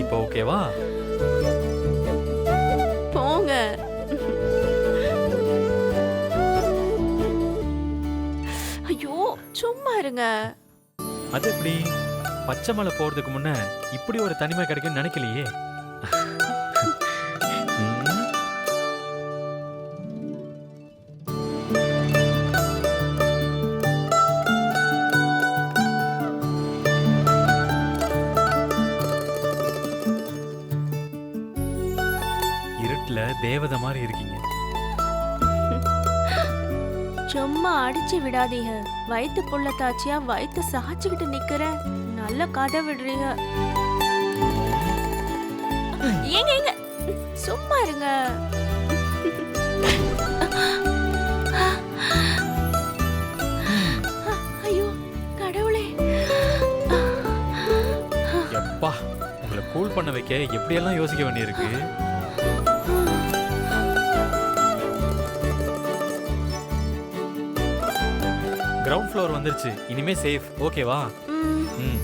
இப்போ ஓகேவா? போங்க. ஐயோ சும்மா இருங்க. அது எப்படி? பச்சை மலை போறதுக்கு முன்ன இப்படி ஒரு தனிமை கிடைக்கும்னு நினைக்கலையே. இருட்டுல தேவதை மாதிரி இருக்கீங்க. சும்மா அடிச்சு விடாதீங்க. வயித்து புள்ள தாச்சியா வயித்து சாச்சுக்கிட்டு நிக்கிற. நல்ல கதை விடுறீங்க. ஏங்க ஏங்க. சும்மா இருங்க. ஐயோ கடவுளே. எப்பா உங்களை கூல் பண்ண வைக்க எப்படியெல்லாம் யோசிக்க வேண்டியிருக்கு? கிரவுண்ட் ஃப்ளோர் வந்துருச்சு. இனிமே சேஃப் ஓகேவா ம்,